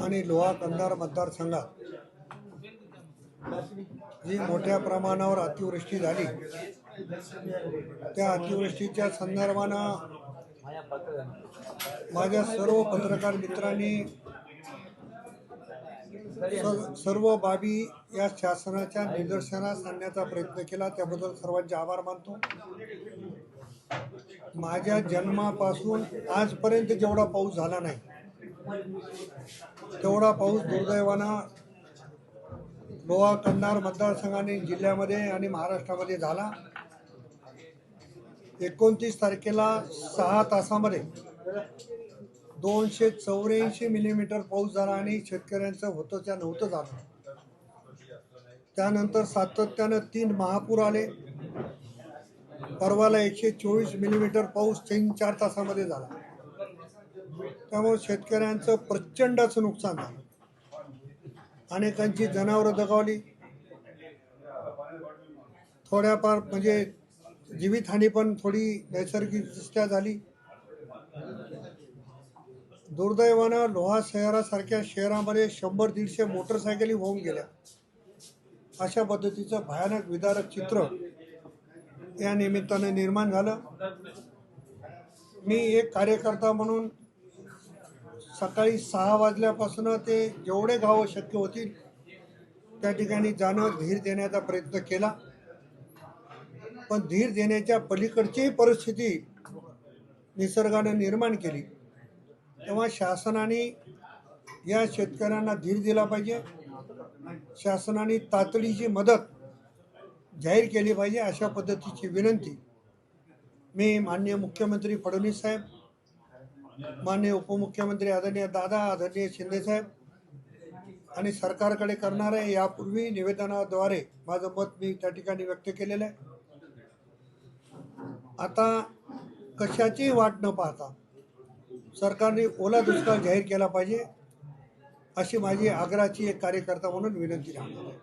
आणि लोहा कंधार मतदारसंघात जी मोठ्या प्रमाणावर अतिवृष्टी झाली त्या अतिवृष्टीच्या संदर्भानं माझ्या सर्व पत्रकार मित्रांनी सर्व बाबी या शासनाच्या निदर्शनास आणण्याचा प्रयत्न केला. त्याबद्दल सर्वांचे आभार मानतो. माझ्या जन्मापासून आजपर्यंत जेवढा पाऊस झाला नाही तेवढा पाऊस दुर्दैवानं लोहा कंधार मतदारसंघाने जिल्ह्यामध्ये आणि महाराष्ट्रामध्ये झाला. एकोणतीस तारखेला सहा तासामध्ये दोनशे चौऱ्याऐंशी मिलीमीटर पाऊस झाला आणि शेतकऱ्यांचं होतं त्या नव्हतं झालं. त्यानंतर सातत्यानं तीन महापूर आले. परवाला एकशे चोवीस मिलीमीटर पाऊस तीन चार तासामध्ये झाला. त्यामुळे शेतकऱ्यांचं प्रचंड असं नुकसान झालं. अनेकांची जनावरं दगावली. थोड्याफार म्हणजे जीवितहानी पण थोडी नैसर्गिकदृष्ट्या झाली. दुर्दैवानं लोहा शहरासारख्या शहरामध्ये शंभर दीडशे मोटरसायकली होऊन गेल्या. अशा पद्धतीचं भयानक विदारक चित्र या निमित्ताने निर्माण झालं. मी एक कार्यकर्ता म्हणून सकाळी सहा वाजल्यापासून ते जेवढे गावं शक्य होतील त्या ठिकाणी जाणं धीर देण्याचा प्रयत्न केला. पण धीर देण्याच्या पलीकडचीही परिस्थिती निसर्गानं निर्माण केली. तेव्हा शासनाने या शेतकऱ्यांना धीर दिला पाहिजे. शासनाने तातडीची मदत जाहीर केली पाहिजे अशा पद्धतीची विनंती मी माननीय मुख्यमंत्री फडणवीस साहेब माननीय उपमुख्यमंत्री आदरणीय दादा आदरणीय शिंदेसाहेब आणि सरकारकडे करणार आहे यापूर्वी निवेदनाद्वारे माझं मत मी त्या ठिकाणी व्यक्त केलेलं आहे. आता कशाची वाट न पाहता सरकारने ओला दुष्काळ जाहीर केला पाहिजे अशी माझी आग्रहाची एक कार्यकर्ता म्हणून विनंती राहणार आहे.